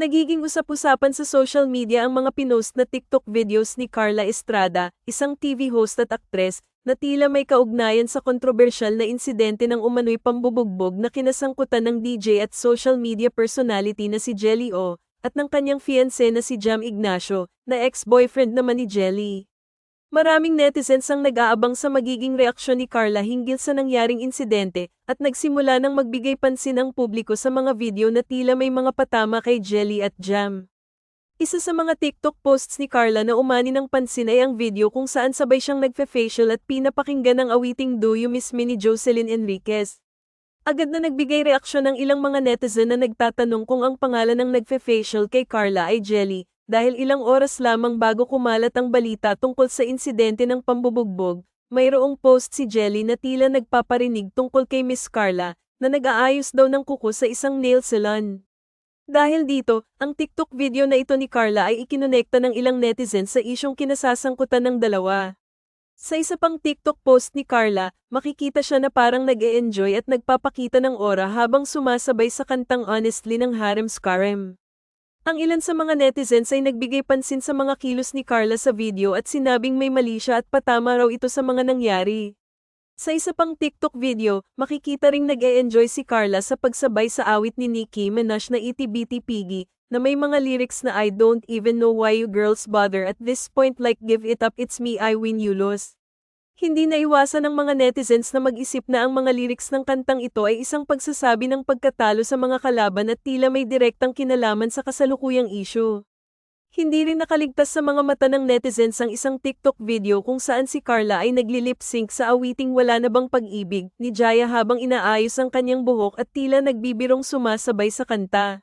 Nagiging usap-usapan sa social media ang mga pinost na TikTok videos ni Carla Estrada, isang TV host at aktres, na tila may kaugnayan sa kontrobersyal na insidente ng umano'y pambubugbog na kinasangkutan ng DJ at social media personality na si Jelly O, at ng kanyang fiancé na si Jam Ignacio, na ex-boyfriend naman ni Jelly. Maraming netizens ang nag-aabang sa magiging reaksyon ni Carla hinggil sa nangyaring insidente at nagsimula ng magbigay pansin ang publiko sa mga video na tila may mga patama kay Jelly at Jam. Isa sa mga TikTok posts ni Carla na umani ng pansin ay ang video kung saan sabay siyang nagfe-facial at pinapakinggan ng awiting Do You Miss Me ni Jocelyn Enriquez. Agad na nagbigay reaksyon ng ilang mga netizen na nagtatanong kung ang pangalan ng nagfe-facial kay Carla ay Jelly, dahil ilang oras lamang bago kumalat ang balita tungkol sa insidente ng pambubugbog, mayroong post si Jelly na tila nagpaparinig tungkol kay Miss Carla, na nag-aayos daw ng kuko sa isang nail salon. Dahil dito, ang TikTok video na ito ni Carla ay ikinonekta ng ilang netizens sa isyong kinasasangkutan ng dalawa. Sa isa pang TikTok post ni Carla, makikita siya na parang nag -e enjoy at nagpapakita ng aura habang sumasabay sa kantang Honestly ng Harem Scarem. Ang ilan sa mga netizens ay nagbigay pansin sa mga kilos ni Carla sa video at sinabing may mali siya at patama raw ito sa mga nangyari. Sa isa pang TikTok video, makikita ring nag -e enjoy si Carla sa pagsabay sa awit ni Nicki Minaj na Itty Piggy, na may mga lyrics na I don't even know why you girls bother at this point like give it up it's me I win you lose. Hindi naiwasan ng mga netizens na mag-isip na ang mga lyrics ng kantang ito ay isang pagsasabi ng pagkatalo sa mga kalaban at tila may direktang kinalaman sa kasalukuyang issue. Hindi rin nakaligtas sa mga mata ng netizens ang isang TikTok video kung saan si Carla ay nagli-lip sync sa awiting Wala na bang pag-ibig ni Jaya habang inaayos ang kanyang buhok at tila nagbibirong sumasabay sa kanta.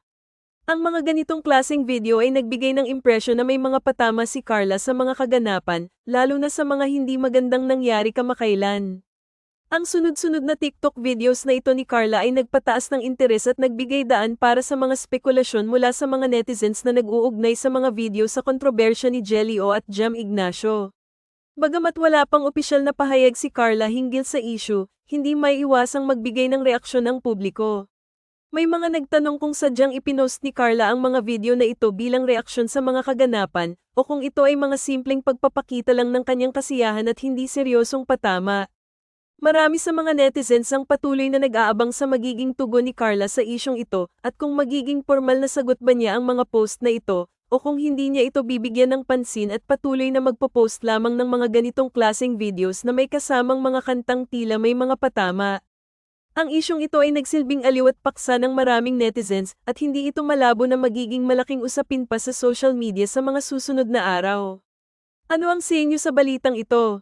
Ang mga ganitong klaseng video ay nagbigay ng impresyon na may mga patama si Carla sa mga kaganapan, lalo na sa mga hindi magandang nangyari kamakailan. Ang sunod-sunod na TikTok videos na ito ni Carla ay nagpataas ng interes at nagbigay daan para sa mga spekulasyon mula sa mga netizens na nag-uugnay sa mga video sa kontrobersya ni Jelly O at Jam Ignacio. Bagamat wala pang opisyal na pahayag si Carla hinggil sa issue, hindi may iwasang magbigay ng reaksyon ng publiko. May mga nagtanong kung sadyang ipinost ni Carla ang mga video na ito bilang reaksyon sa mga kaganapan, o kung ito ay mga simpleng pagpapakita lang ng kanyang kasiyahan at hindi seryosong patama. Marami sa mga netizens ang patuloy na nag-aabang sa magiging tugon ni Carla sa isyong ito, at kung magiging formal na sagot ba niya ang mga post na ito, o kung hindi niya ito bibigyan ng pansin at patuloy na magpo-post lamang ng mga ganitong klaseng videos na may kasamang mga kantang tila may mga patama. Ang isyong ito ay nagsilbing aliw at paksa ng maraming netizens at hindi ito malabo na magiging malaking usapin pa sa social media sa mga susunod na araw. Ano ang sa inyo sa balitang ito?